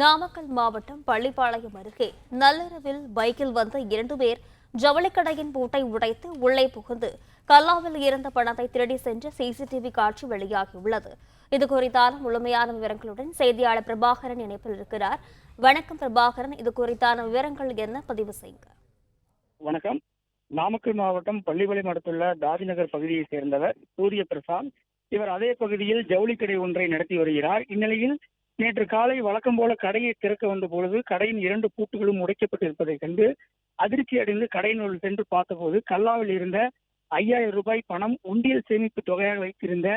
நாமக்கல் மாவட்டம் பள்ளிப்பாளையம் அருகே நள்ளிரவில் பைக்கில் வந்த இரண்டு பேர் ஜவுளிக்கடையின் பூட்டை உடைத்து உள்ளே புகுந்து கல்லாவில் இருந்த பணத்தை திருடி சென்ற சிசிடிவி காட்சி வெளியாகியுள்ளது. இது குறித்தான முழுமையான விவரங்களுடன் செய்தியாளர் பிரபாகரன் இணைப்பில் இருக்கிறார். வணக்கம் பிரபாகரன். இது குறித்தான விவரங்கள் என்ன? பதிவு செய்யுங்க. வணக்கம். நாமக்கல் மாவட்டம் பள்ளிப்பாளையம் அடுத்துள்ள தாதிநகர் பகுதியை சேர்ந்தவர் சூரிய பிரசாந்த் இவர் அதே பகுதியில் ஜவுளிக்கடை ஒன்றை நடத்தி வருகிறார். இந்நிலையில் நேற்று காலை வழக்கம் போல கடையை திறக்க வந்த பொழுது கடையின் இரண்டு பூட்டுகளும் உடைக்கப்பட்டிருப்பதைக் கண்டு அதிர்ச்சி அடைந்து கடையினுள் சென்று பார்த்தபோது கல்லாவில் இருந்த ஐயாயிரம் ரூபாய் பணம் உண்டியல் சேமிப்பு தொகையாக வைத்திருந்த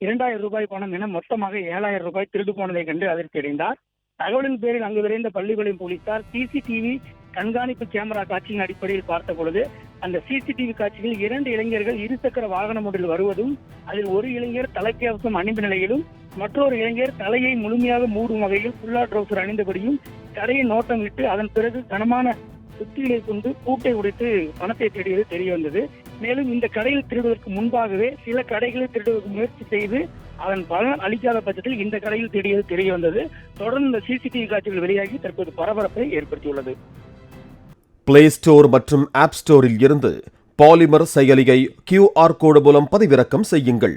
இரண்டாயிரம் ரூபாய் பணம் என மொத்தமாக ஏழாயிரம் ரூபாய் திருடு போனதைக் கண்டு அதிர்ச்சி அடைந்தார். தகவலின் பேரில் அங்கு விரைந்த பள்ளிகளின் போலீசார் சிசிடிவி கண்காணிப்பு கேமரா காட்சியின் அடிப்படையில் பார்த்த பொழுது அந்த சிசிடிவி காட்சியில் இரண்டு இளைஞர்கள் இருசக்கர வாகனம் ஒன்றில் வருவதும் அதில் ஒரு இளைஞர் தலைக்கவசம் அணிந்த நிலையிலும் மற்றொரு இளைஞர் தலையை முழுமையாக மூடும் வகையில் ஃபுல்லா ட்ரௌசர் அணிந்தபடியும் கடையை நோட்டம் விட்டு அதன் பிறகு கனமான சுத்திகளை கொண்டு பூட்டை உடைத்து பணத்தை தேடியது தெரிய வந்தது. மேலும் இந்த கடையில் திருடுவதற்கு முன்பாகவே சில கடைகளை திருடுவதற்கு முயற்சி செய்து அதன் பலன் அளிக்காத பட்சத்தில் இந்த கடையில் தேடியது தெரிய வந்தது. தொடர்ந்து இந்த சிசிடிவி காட்சிகள் வெளியாகி தற்போது பரபரப்பை ஏற்படுத்தியுள்ளது. பிளே ஸ்டோர் மற்றும் ஆப் ஸ்டோரில் இருந்து பாலிமர் செயலியை கியூஆர் கோடு மூலம் பதிவிறக்கம் செய்யுங்கள்.